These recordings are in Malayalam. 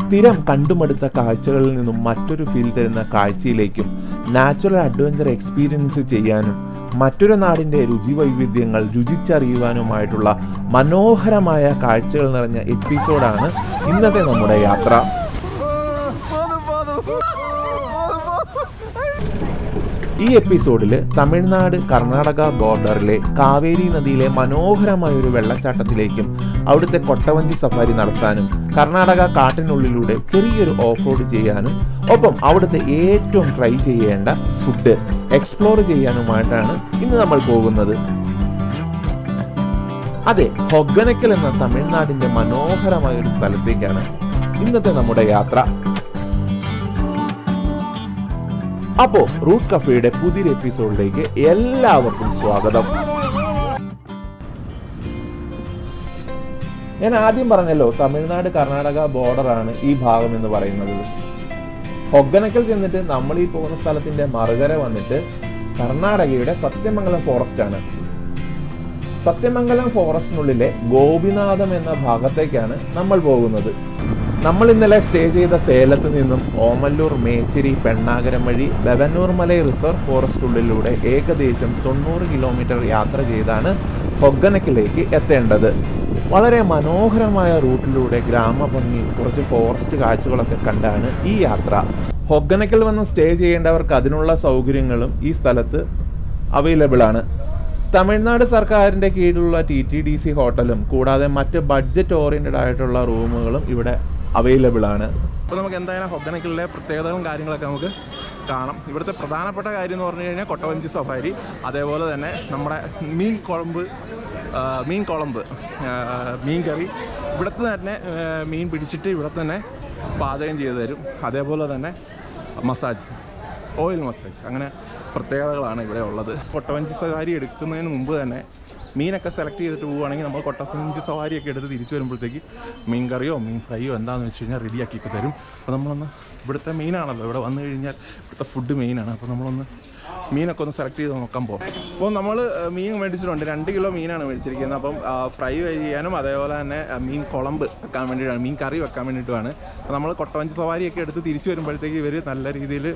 സ്ഥിരം കണ്ടുമടുത്ത കാഴ്ചകളിൽ നിന്നും മറ്റൊരു ഫീൽ തരുന്ന കാഴ്ചയിലേക്കും നാച്ചുറൽ അഡ്വഞ്ചർ എക്സ്പീരിയൻസ് ചെയ്യാനും മറ്റൊരു നാടിന്റെ രുചി വൈവിധ്യങ്ങൾ രുചിച്ചറിയുവാനുമായിട്ടുള്ള മനോഹരമായ കാഴ്ചകൾ നിറഞ്ഞ എപ്പിസോഡാണ് ഇന്നത്തെ നമ്മുടെ യാത്ര. ഈ എപ്പിസോഡിൽ തമിഴ്നാട് കർണാടക ബോർഡറിലെ കാവേരി നദിയിലെ മനോഹരമായ ഒരു വെള്ളച്ചാട്ടത്തിലേക്കും അവിടുത്തെ കൊട്ടവഞ്ചി സഫാരി നടത്താനും കർണാടക കാട്ടിനുള്ളിലൂടെ ചെറിയൊരു ഓഫ് റോഡ് ചെയ്യാനും ഒപ്പം അവിടുത്തെ ഏറ്റവും ട്രൈ ചെയ്യേണ്ട ഫുഡ് എക്സ്പ്ലോർ ചെയ്യാനുമായിട്ടാണ് ഇന്ന് നമ്മൾ പോകുന്നത്. അതെ ഹൊഗനക്കൽ എന്ന തമിഴ്നാടിന്റെ മനോഹരമായ ഒരു സ്ഥലത്തേക്കാണ് ഇന്നത്തെ നമ്മുടെ യാത്ര. അപ്പോ റൂട്ട് കഫേയുടെ പുതിയൊരു എപ്പിസോഡിലേക്ക് എല്ലാവർക്കും സ്വാഗതം. ഞാൻ ആദ്യം പറഞ്ഞല്ലോ തമിഴ്നാട് കർണാടക ബോർഡറാണ് ഈ ഭാഗം എന്ന് പറയുന്നത്. ഒഗ്ഗനക്കൽ ചെന്നിട്ട് നമ്മൾ ഈ പോകുന്ന സ്ഥലത്തിന്റെ മറുകര വന്നിട്ട് കർണാടകയുടെ സത്യമംഗലം ഫോറസ്റ്റ് ആണ്. സത്യമംഗലം ഫോറസ്റ്റിനുള്ളിലെ ഗോപിനാഥം എന്ന ഭാഗത്തേക്കാണ് നമ്മൾ പോകുന്നത്. നമ്മൾ ഇന്നലെ സ്റ്റേ ചെയ്ത സേലത്ത് നിന്നും ഓമല്ലൂർ മേച്ചിരി പെണ്ണാകരം വഴി ബവന്നൂർ മലൈ റിസർവ് ഫോറസ്റ്റിനുള്ളിലൂടെ ഏകദേശം തൊണ്ണൂറ് കിലോമീറ്റർ യാത്ര ചെയ്താണ് ഹൊഗനക്കിലേക്ക് എത്തേണ്ടത്. വളരെ മനോഹരമായ റൂട്ടിലൂടെ ഗ്രാമഭംഗി കുറച്ച് ഫോറസ്റ്റ് കാഴ്ചകളൊക്കെ കണ്ടാണ് ഈ യാത്ര. ഹൊഗ്ഗനക്കിൽ വന്ന് സ്റ്റേ ചെയ്യേണ്ടവർക്ക് അതിനുള്ള സൗകര്യങ്ങളും ഈ സ്ഥലത്ത് അവൈലബിൾ ആണ്. തമിഴ്നാട് സർക്കാരിന്റെ കീഴിലുള്ള ടി ടി ഡി സി ഹോട്ടലും കൂടാതെ മറ്റ് ബഡ്ജറ്റ് ഓറിയന്റഡ് ആയിട്ടുള്ള റൂമുകളും ഇവിടെ അവൈലബിൾ ആണ്. അപ്പോൾ നമുക്ക് എന്തായാലും ഹൊഗ്ഗനക്കിലെ പ്രത്യേകതകളും കാര്യങ്ങളൊക്കെ നമുക്ക് കാണാം. ഇവിടുത്തെ പ്രധാനപ്പെട്ട കാര്യം എന്ന് പറഞ്ഞു കഴിഞ്ഞാൽ കൊട്ടവഞ്ചി സഫാരി അതേപോലെ തന്നെ നമ്മുടെ മീൻ കുഴമ്പ് മീൻ കുളമ്പ് മീൻ കറി. ഇവിടുത്തെ തന്നെ മീൻ പിടിച്ചിട്ട് ഇവിടെ തന്നെ പാചകം ചെയ്തു തരും. അതേപോലെ തന്നെ മസാജ് ഓയിൽ മസാജ് അങ്ങനെ പ്രത്യേകതകളാണ് ഇവിടെ ഉള്ളത്. കൊട്ടവഞ്ചി സഫാരി എടുക്കുന്നതിന് മുമ്പ് തന്നെ മീനൊക്കെ സെലക്ട് ചെയ്തിട്ട് പോവുകയാണെങ്കിൽ നമ്മൾ കൊട്ടസഞ്ച് സവാരിയൊക്കെ എടുത്ത് തിരിച്ചു വരുമ്പോഴത്തേക്ക് മീൻ കറിയോ മീൻ ഫ്രൈയോ എന്താണെന്ന് വെച്ച് കഴിഞ്ഞാൽ റെഡിയാക്കി തരും. അപ്പോൾ നമ്മളൊന്ന് ഇവിടുത്തെ മെയിനാണല്ലോ ഇവിടെ വന്നു കഴിഞ്ഞാൽ ഇവിടുത്തെ ഫുഡ് മെയിനാണ് അപ്പോൾ നമ്മളൊന്ന് മീനൊക്കെ ഒന്ന് സെലക്ട് ചെയ്ത് നോക്കാൻ പോകും അപ്പോൾ നമ്മൾ മീൻ മേടിച്ചിട്ടുണ്ട്. രണ്ട് കിലോ മീനാണ് മേടിച്ചിരിക്കുന്നത്. അപ്പം ഫ്രൈ ചെയ്യാനും അതേപോലെ തന്നെ മീൻ കുളമ്പ് വെക്കാൻ വേണ്ടിയിട്ടാണ് മീൻ കറി വെക്കാൻ വേണ്ടിയിട്ടുമാണ്. നമ്മൾ കൊട്ടവഞ്ചി സവാരിയൊക്കെ എടുത്ത് തിരിച്ചു വരുമ്പോഴത്തേക്ക് ഇവർ നല്ല രീതിയിൽ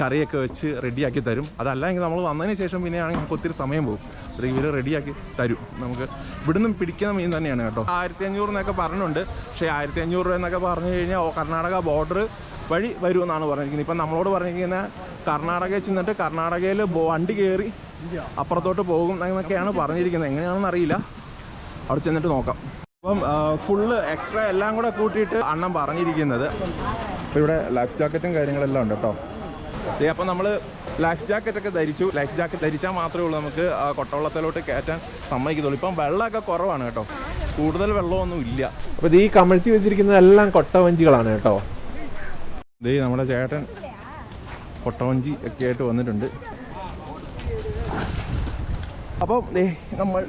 കറിയൊക്കെ വെച്ച് റെഡിയാക്കി തരും. അതല്ലെങ്കിൽ നമ്മൾ വന്നതിന് ശേഷം പിന്നെ ആണെങ്കിൽ നമുക്ക് ഒത്തിരി സമയം പോകും. അപ്പോഴത്തേക്ക് ഇവർ റെഡിയാക്കി തരും. നമുക്ക് ഇവിടുന്ന് പിടിക്കുന്ന മീൻ തന്നെയാണ് കേട്ടോ. ആയിരത്തി അഞ്ഞൂറ് എന്നൊക്കെ പറഞ്ഞിട്ടുണ്ട്. പക്ഷേ ആയിരത്തി അഞ്ഞൂറ് രൂപ എന്നൊക്കെ പറഞ്ഞു കഴിഞ്ഞാൽ കർണാടക ബോർഡർ വഴി വരുമെന്നാണ് പറഞ്ഞിരിക്കുന്നത്. ഇപ്പം നമ്മളോട് പറഞ്ഞിരിക്കുന്ന കർണാടകയിൽ ചെന്നിട്ട് കർണാടകയിൽ വണ്ടി കയറി അപ്പുറത്തോട്ട് പോകും എന്നൊക്കെയാണ് പറഞ്ഞിരിക്കുന്നത്. എങ്ങനെയാണെന്ന് അറിയില്ല. അവിടെ ചെന്നിട്ട് നോക്കാം. അപ്പം ഫുള്ള് എക്സ്ട്രാ എല്ലാം കൂടെ കൂട്ടിയിട്ട് അണ്ണൻ പറഞ്ഞിരിക്കുന്നത്. ഇവിടെ ലൈഫ് ജാക്കറ്റും കാര്യങ്ങളെല്ലാം ഉണ്ട് കേട്ടോ. അപ്പം നമ്മൾ ലൈഫ് ജാക്കറ്റൊക്കെ ധരിച്ചു. ലൈഫ് ജാക്കറ്റ് ധരിച്ചാൽ മാത്രമേ ഉള്ളൂ നമുക്ക് കൊട്ടവെള്ളത്തിലോട്ട് കയറ്റാൻ സമ്മതിക്കത്തുള്ളൂ. ഇപ്പം വെള്ളമൊക്കെ കുറവാണ് കേട്ടോ. കൂടുതൽ വെള്ളമൊന്നും ഇല്ല. അപ്പോൾ ഈ കമഴ്ത്തി വെച്ചിരിക്കുന്നതെല്ലാം കൊട്ടവഞ്ചികളാണ് കേട്ടോ. ദേ നമ്മുടെ ചേട്ടൻ കൊട്ടവഞ്ചി ഒക്കെ ആയിട്ട് വന്നിട്ടുണ്ട്. അപ്പം ദേ നമ്മൾ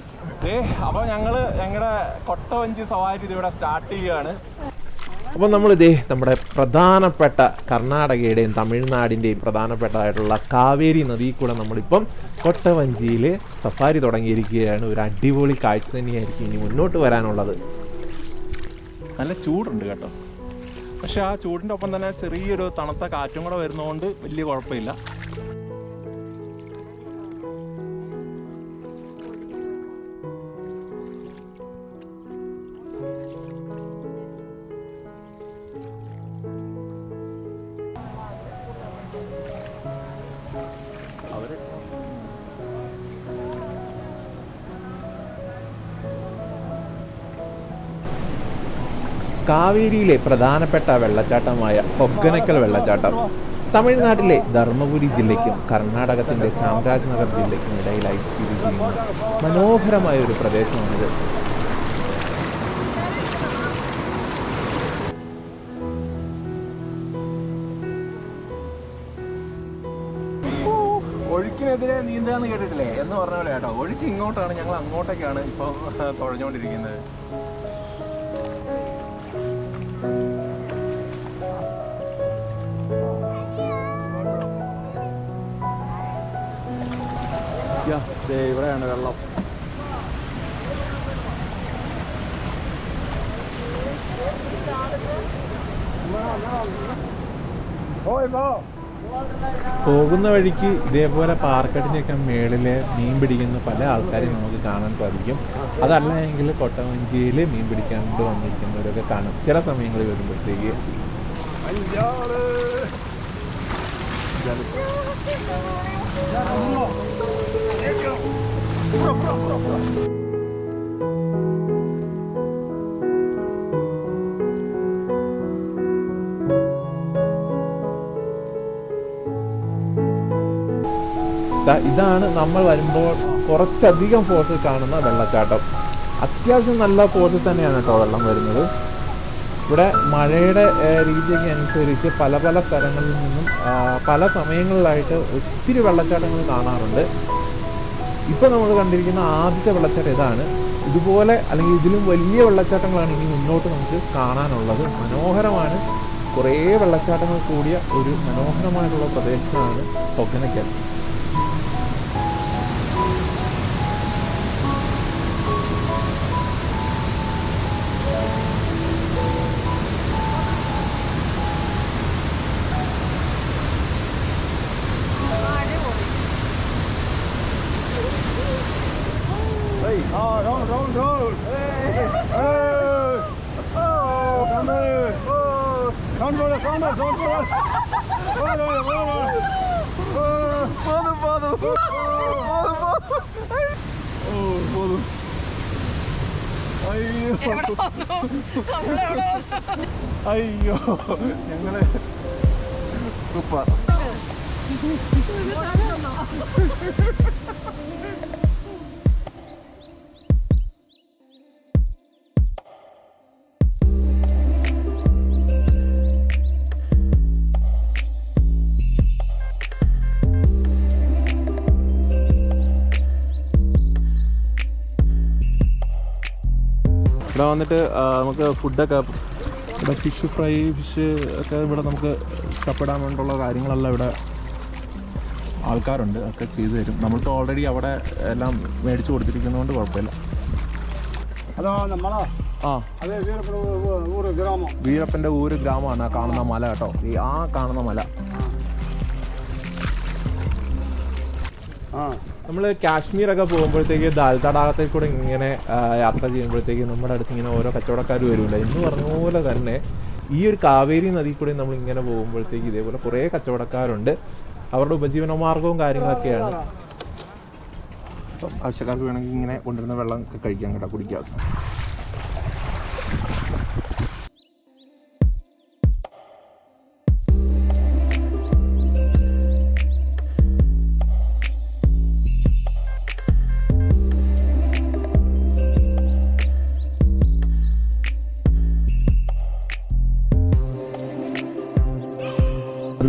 ദേ അപ്പോൾ ഞങ്ങൾ ഞങ്ങളുടെ കൊട്ടവഞ്ചി സവാരി ഇവിടെ സ്റ്റാർട്ട് ചെയ്യുകയാണ്. അപ്പോൾ നമ്മൾ ഇതേ നമ്മുടെ പ്രധാനപ്പെട്ട കർണാടകയുടെയും തമിഴ്നാടിന്റെയും പ്രധാനപ്പെട്ടതായിട്ടുള്ള കാവേരി നദിയിൽ കൂടെ നമ്മളിപ്പം കൊട്ടവഞ്ചിയിൽ സഫാരി തുടങ്ങിയിരിക്കുകയാണ്. ഒരു അടിപൊളി കാഴ്ച തന്നെയായിരിക്കും ഇനി മുന്നോട്ട് വരാനുള്ളത്. നല്ല ചൂടുണ്ട് കേട്ടോ. പക്ഷെ ആ ചൂടിന്റെ ഒപ്പം തന്നെ ചെറിയൊരു തണുത്ത കാറ്റും കൂടെ വരുന്നതുകൊണ്ട് വലിയ കുഴപ്പമില്ല. കാവേരിയിലെ പ്രധാനപ്പെട്ട വെള്ളച്ചാട്ടമായ ഒക്കനക്കൽ വെള്ളച്ചാട്ടം. തമിഴ്നാട്ടിലെ ധർമ്മപുരി ജില്ലയ്ക്കും കർണാടകത്തിന്റെ ചാമരാജ്നഗർ ജില്ലയ്ക്കും ഇടയിലായി സ്ഥിതി ചെയ്യുന്ന മനോഹരമായ ഒരു പ്രദേശമാണിത്. ഒഴുക്കിനെതിരെ നീന്താന്ന് കേട്ടിട്ടില്ലേ? എന്ന് പറഞ്ഞ പോലെ കേട്ടോ. ഒഴുക്ക് ഇങ്ങോട്ടാണ് ഞങ്ങൾ അങ്ങോട്ടേക്കാണ് ഇപ്പോൾ തുഴഞ്ഞുകൊണ്ടിരിക്കുന്നത്. ഇവിടെയാണ് വെള്ളം. പോകുന്ന വഴിക്ക് ഇതേപോലെ പാർക്കടിനൊക്കെ മേളിൽ മീൻ പിടിക്കുന്ന പല ആൾക്കാരെയും നമുക്ക് കാണാൻ സാധിക്കും. അതല്ല എങ്കിൽ കൊട്ടവഞ്ചിയിൽ മീൻ പിടിക്കാൻ കൊണ്ട് വന്നിരിക്കുന്നവരൊക്കെ കാണും. ചില സമയങ്ങളിൽ വരുമ്പോഴത്തേക്ക്. ദാ ഇതാണ് നമ്മൾ വരുമ്പോൾ കുറച്ചധികം ഫോഴ്സിൽ കാണുന്ന വെള്ളച്ചാട്ടം. അത്യാവശ്യം നല്ല ഫോഴ്സിൽ തന്നെയാണ് കേട്ടോ വെള്ളം വരുന്നത്. ഇവിടെ മഴയുടെ രീതിയൊക്കെ അനുസരിച്ച് പല പല സ്ഥലങ്ങളിൽ നിന്നും പല സമയങ്ങളിലായിട്ട് ഒത്തിരി വെള്ളച്ചാട്ടങ്ങൾ കാണാറുണ്ട്. ഇപ്പോൾ നമ്മൾ കണ്ടിരിക്കുന്ന ആദ്യത്തെ വെള്ളച്ചാട്ടം ഇതാണ്. ഇതുപോലെ അല്ലെങ്കിൽ ഇതിലും വലിയ വെള്ളച്ചാട്ടങ്ങളാണ് ഇനി മുന്നോട്ട് നമുക്ക് കാണാനുള്ളത്. മനോഹരമാണ്. കുറേ വെള്ളച്ചാട്ടങ്ങൾ കൂടിയ ഒരു മനോഹരമായിട്ടുള്ള പ്രദേശമാണ് പൊക്കനക്കൽ അയ്യോ ഞങ്ങൾ സൂപ്പർ ഇവിടെ വന്നിട്ട് നമുക്ക് ഫുഡൊക്കെ ഇവിടെ ഫിഷ് ഫ്രൈ ഫിഷ് ഒക്കെ ഇവിടെ നമുക്ക് ഇഷ്ടപ്പെടാൻ വേണ്ടിയുള്ള കാര്യങ്ങളെല്ലാം ഇവിടെ ആൾക്കാരുണ്ട് ഒക്കെ ചെയ്തു തരും. നമ്മൾക്ക് ഓൾറെഡി അവിടെ എല്ലാം മേടിച്ചു കൊടുത്തിരിക്കുന്നതുകൊണ്ട് കുഴപ്പമില്ല. ഹലോ നമ്മളോ? ആ. വീരപ്പന്റെ ഊര് ഗ്രാമമാണ് ആ കാണുന്ന മല കേട്ടോ. ഈ ആ കാണുന്ന മല. ആ. നമ്മൾ കാശ്മീരൊക്കെ പോകുമ്പോഴത്തേക്ക് ദാൽ തടാകത്തിൽ കൂടെ ഇങ്ങനെ യാത്ര ചെയ്യുമ്പോഴത്തേക്ക് നമ്മുടെ അടുത്ത് ഇങ്ങനെ ഓരോ കച്ചവടക്കാർ വരില്ല എന്ന് പറഞ്ഞ പോലെ തന്നെ ഈ ഒരു കാവേരി നദി കൂടെ നമ്മൾ ഇങ്ങനെ പോകുമ്പോഴത്തേക്ക് ഇതേപോലെ കുറേ കച്ചവടക്കാരുണ്ട്. അവരുടെ ഉപജീവന മാർഗവും കാര്യങ്ങളൊക്കെയാണ്. ആവശ്യക്കാർക്ക് വേണമെങ്കിൽ ഇങ്ങനെ കൊണ്ടുവരുന്ന വെള്ളം കഴിക്കാൻ കഴിക്കാം കേട്ടോ കുടിക്കാം.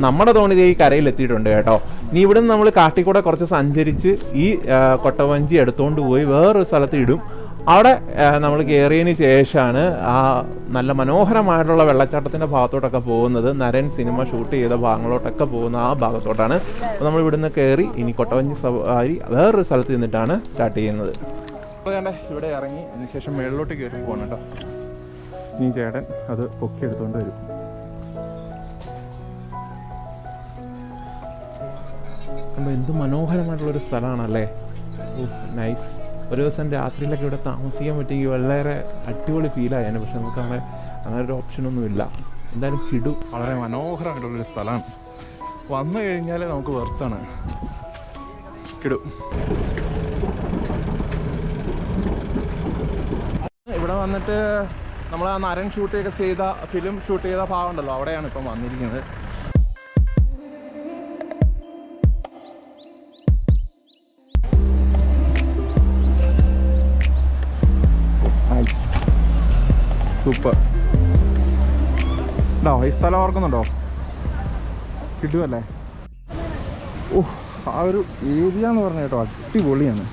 നമ്മുടെ തോണി ഈ കരയിൽ എത്തിയിട്ടുണ്ട് കേട്ടോ. ഇനി നിന്ന് നമ്മൾ കാട്ടിക്കൂടെ കുറച്ച് സഞ്ചരിച്ച് ഈ കൊട്ടവഞ്ചി എടുത്തുകൊണ്ട് പോയി വേറൊരു സ്ഥലത്ത് ഇടും. അവിടെ നമ്മൾ കയറിയതിന് ശേഷമാണ് ആ നല്ല മനോഹരമായിട്ടുള്ള വെള്ളച്ചാട്ടത്തിന്റെ ഭാഗത്തോട്ടൊക്കെ പോകുന്നത്. നരൻ സിനിമ ഷൂട്ട് ചെയ്ത ഭാഗങ്ങളോട്ടൊക്കെ പോകുന്ന ആ ഭാഗത്തോട്ടാണ്. അപ്പോൾ നമ്മൾ ഇവിടുന്ന് കയറി ഇനി കൊട്ടവഞ്ചി സവാരി വേറൊരു സ്ഥലത്ത് നിന്നിട്ടാണ് സ്റ്റാർട്ട് ചെയ്യുന്നത്. അപ്പോൾ വേണ്ടേ ഇവിടെ ഇറങ്ങി. അതിനുശേഷം മേളിലോട്ട് കയറി പോകണം കേട്ടോ. ഇനി ചേട്ടൻ അത് പൊക്കി എടുത്തുകൊണ്ട് വരും. അപ്പോൾ എന്ത് മനോഹരമായിട്ടുള്ളൊരു സ്ഥലമാണല്ലേ? നൈസ് ഒരു ദിവസം രാത്രിയിലൊക്കെ ഇവിടെ താമസിക്കാൻ പറ്റിയെങ്കിൽ വളരെ അടിപൊളി ഫീലായാണ് പക്ഷെ നമുക്ക് അങ്ങനെ അങ്ങനെ ഒരു ഓപ്ഷനൊന്നുമില്ല എന്തായാലും കിടു വളരെ മനോഹരമായിട്ടുള്ളൊരു സ്ഥലമാണ്. വന്നു കഴിഞ്ഞാൽ നമുക്ക് വെർത്താണ്. കിടു. ഇവിടെ വന്നിട്ട് നമ്മൾ ആ നരൻ ഷൂട്ട് ചെയ്ത ഫിലിം ഷൂട്ട് ചെയ്ത ഭാഗമുണ്ടല്ലോ അവിടെയാണ് ഇപ്പം വന്നിരിക്കുന്നത്. സൂപ്പർ. ഉണ്ടോ ഈ സ്ഥലം ഓർക്കുന്നുണ്ടോ? കിട്ടുമല്ലേ ഓ ആ ഒരു ഏരിയ എന്ന് പറഞ്ഞ കേട്ടോ അടിപൊളിയാണ്.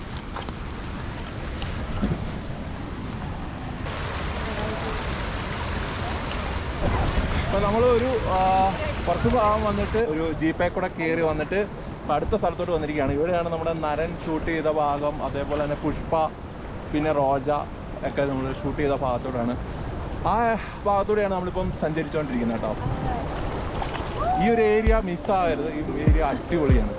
നമ്മളൊരു ഒരു കുറച്ച് ഭാഗം വന്നിട്ട് ഒരു ജീപ്പേ കൂടെ കയറി വന്നിട്ട് അടുത്ത സ്ഥലത്തോട്ട് വന്നിരിക്കുകയാണ്. ഇവിടെയാണ് നമ്മുടെ നരൻ ഷൂട്ട് ചെയ്ത ഭാഗം അതേപോലെ തന്നെ പുഷ്പ പിന്നെ റോജ ഒക്കെ നമ്മൾ ഷൂട്ട് ചെയ്ത ഭാഗത്തോടാണ് ആ ഭാഗത്തൂടെയാണ് നമ്മളിപ്പം സഞ്ചരിച്ചുകൊണ്ടിരിക്കുന്നത് കേട്ടോ. ഈ ഒരു ഏരിയ മിസ്സാകരുത് ഈ ഏരിയ അടിപൊളിയാണ്.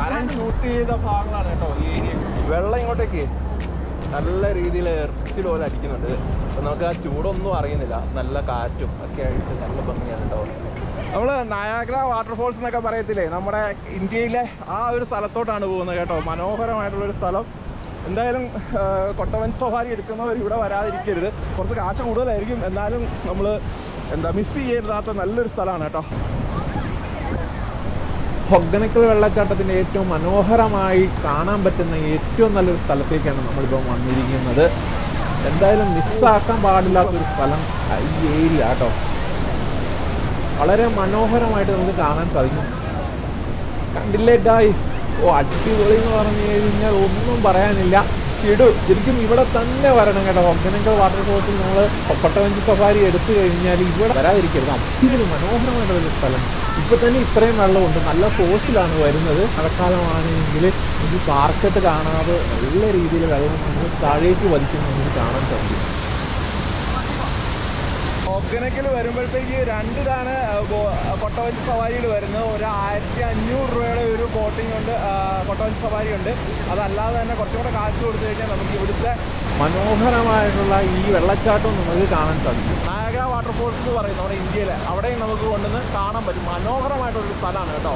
ഭാഗങ്ങളാണ് കേട്ടോ ഈ ഏരിയ വെള്ളം ഇങ്ങോട്ടേക്ക് നല്ല രീതിയിൽ എർച്ചിൽ പോലെ അടിക്കുന്നുണ്ട്. അപ്പം നമുക്ക് ആ ചൂടൊന്നും അറിയുന്നില്ല. നല്ല കാറ്റും ഒക്കെ ആയിട്ട് നല്ല ഭംഗിയാണ് കേട്ടോ. നമ്മൾ നയാഗ്ര വാട്ടർഫോൾസ് എന്നൊക്കെ പറയത്തില്ലേ? നമ്മുടെ ഇന്ത്യയിലെ ആ ഒരു സ്ഥലത്തോട്ടാണ് പോകുന്നത് കേട്ടോ. മനോഹരമായിട്ടുള്ളൊരു സ്ഥലം. എന്തായാലും കൊട്ടവൻ സവാരി എടുക്കുന്നവർ ഇവിടെ വരാതിരിക്കരുത്. കുറച്ച് കാശ് കൂടുതലായിരിക്കും. എന്നാലും നമ്മൾ എന്താ മിസ് ചെയ്യരുതാത്ത നല്ലൊരു സ്ഥലമാണ് കേട്ടോ. ഹൊഗനക്കൽ വെള്ളച്ചാട്ടത്തിന്റെ ഏറ്റവും മനോഹരമായി കാണാൻ പറ്റുന്ന ഏറ്റവും നല്ലൊരു സ്ഥലത്തേക്കാണ് നമ്മളിപ്പോൾ വന്നിരിക്കുന്നത്. എന്തായാലും മിസ്സാക്കാൻ പാടില്ലാത്ത ഒരു സ്ഥലം ഈ ഏരിയ കേട്ടോ. വളരെ മനോഹരമായിട്ട് നമുക്ക് കാണാൻ സാധിക്കും. കണ്ടില്ലേ ഗായ് ഓ അടിപൊളി എന്ന് പറഞ്ഞു കഴിഞ്ഞാൽ ഒന്നും പറയാനില്ല. ഇടു ശരിക്കും ഇവിടെ തന്നെ വരണം കേട്ടോ. ഒക്കനക്കൽ വാട്ടർ ഫോൾസിൽ നമ്മൾ ഒപ്പട്ടവഞ്ചി സഫാരി എടുത്തു കഴിഞ്ഞാൽ ഇവിടെ വരാതിരിക്കരുത്. അത്തിരി മനോഹരമായിട്ടുള്ളൊരു സ്ഥലം. ഇപ്പൊ തന്നെ ഇത്രയും വെള്ളമുണ്ട്. നല്ല ഫോഴ്സിലാണ് വരുന്നത്. മഴക്കാലമാണെങ്കിൽ ഈ പാർക്കത്ത് കാണാതെ നല്ല രീതിയിൽ വെള്ളം താഴേക്ക് വലിക്കുന്നത് നമുക്ക് കാണാൻ സാധിക്കും ഒഗനക്കൽ വരുമ്പോഴത്തേക്ക് രണ്ടിതാണ് കൊട്ടവഞ്ചി സവാരിയിൽ വരുന്നത്. ഒരു ആയിരത്തി അഞ്ഞൂറ് രൂപയുടെ ഒരു ബോട്ടിംഗ് ഉണ്ട് കൊട്ടവഞ്ചി സവാരി ഉണ്ട്. അതല്ലാതെ തന്നെ കുറച്ചും കൂടെ കാശ് കൊടുത്തു കഴിഞ്ഞാൽ നമുക്ക് ഇവിടുത്തെ മനോഹരമായിട്ടുള്ള ഈ വെള്ളച്ചാട്ടം നമുക്ക് കാണാൻ സാധിക്കും. നായക വാട്ടർഫോൾസ് എന്ന് പറയും നമ്മുടെ ഇന്ത്യയിലെ അവിടെയും നമുക്ക് കൊണ്ടുവന്ന് കാണാൻ പറ്റും. മനോഹരമായിട്ടുള്ളൊരു സ്ഥലമാണ് കേട്ടോ.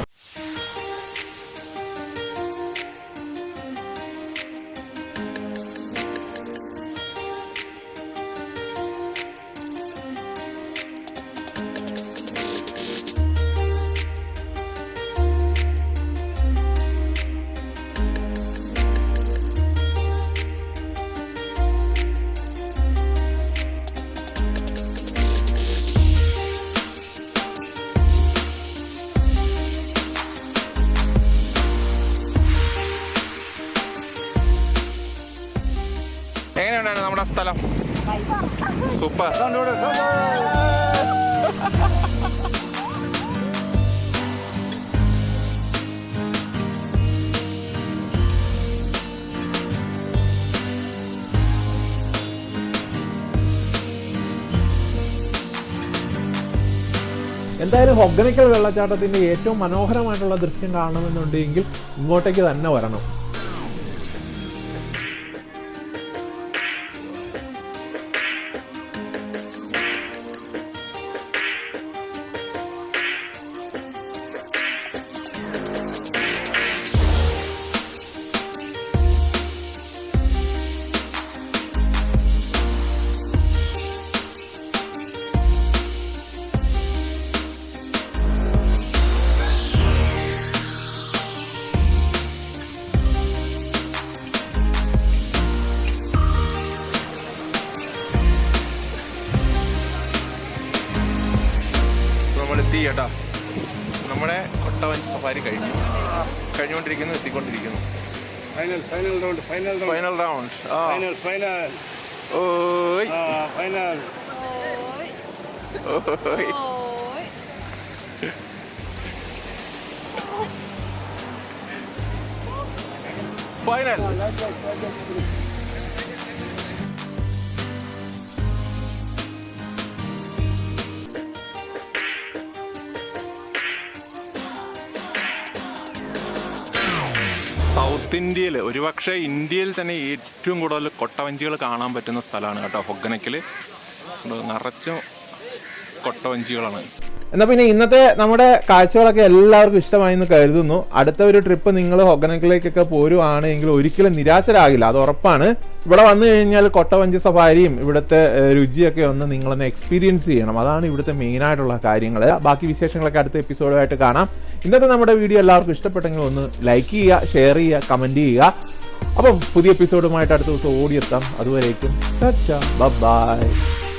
നമ്മുടെ സ്ഥലം സൂപ്പർ എന്തായാലും ഹൊഗ്നിക്കൽ വെള്ളച്ചാട്ടത്തിന്റെ ഏറ്റവും മനോഹരമായിട്ടുള്ള ദൃശ്യം കാണണമെന്നുണ്ടെങ്കിൽ ഇങ്ങോട്ടേക്ക് തന്നെ വരണം. സഫാരി കഴിഞ്ഞു കഴിഞ്ഞുകൊണ്ടിരിക്കുന്നു എത്തിക്കൊണ്ടിരിക്കുന്നു final final round final final round final final ഓയ് ഫൈനൽ ഓയ് ഫൈനൽ സൗത്ത് ഇന്ത്യയിൽ ഒരുപക്ഷെ ഇന്ത്യയിൽ തന്നെ ഏറ്റവും കൂടുതൽ കൊട്ടവഞ്ചികൾ കാണാൻ പറ്റുന്ന സ്ഥലമാണ് കേട്ടോ ഹൊഗനക്കിൽ നിറച്ചും കൊട്ടവഞ്ചികളാണ്. എന്നാൽ പിന്നെ ഇന്നത്തെ നമ്മുടെ കാഴ്ചകളൊക്കെ എല്ലാവർക്കും ഇഷ്ടമായി എന്ന് കരുതുന്നു. അടുത്ത ഒരു ട്രിപ്പ് നിങ്ങൾ ഹൊഗനക്കിലേക്കൊക്കെ പോരുവാണെങ്കിൽ ഒരിക്കലും നിരാശരാകില്ല. അത് ഉറപ്പാണ്. ഇവിടെ വന്നു കഴിഞ്ഞാൽ കൊട്ടവഞ്ചി സഫാരിയും ഇവിടുത്തെ രുചിയൊക്കെ ഒന്ന് നിങ്ങളൊന്ന് എക്സ്പീരിയൻസ് ചെയ്യണം. അതാണ് ഇവിടുത്തെ മെയിൻ ആയിട്ടുള്ള കാര്യങ്ങൾ ബാക്കി വിശേഷങ്ങളൊക്കെ അടുത്ത എപ്പിസോഡുമായിട്ട് കാണാം. ഇന്നത്തെ നമ്മുടെ വീഡിയോ എല്ലാവർക്കും ഇഷ്ടപ്പെട്ടെങ്കിൽ ഒന്ന് ലൈക്ക് ചെയ്യുക ഷെയർ ചെയ്യുക കമന്റ് ചെയ്യുക. അപ്പം പുതിയ എപ്പിസോഡുമായിട്ട് അടുത്ത ദിവസം ഓടിയെത്താം. അതുവരേക്കും. ബൈ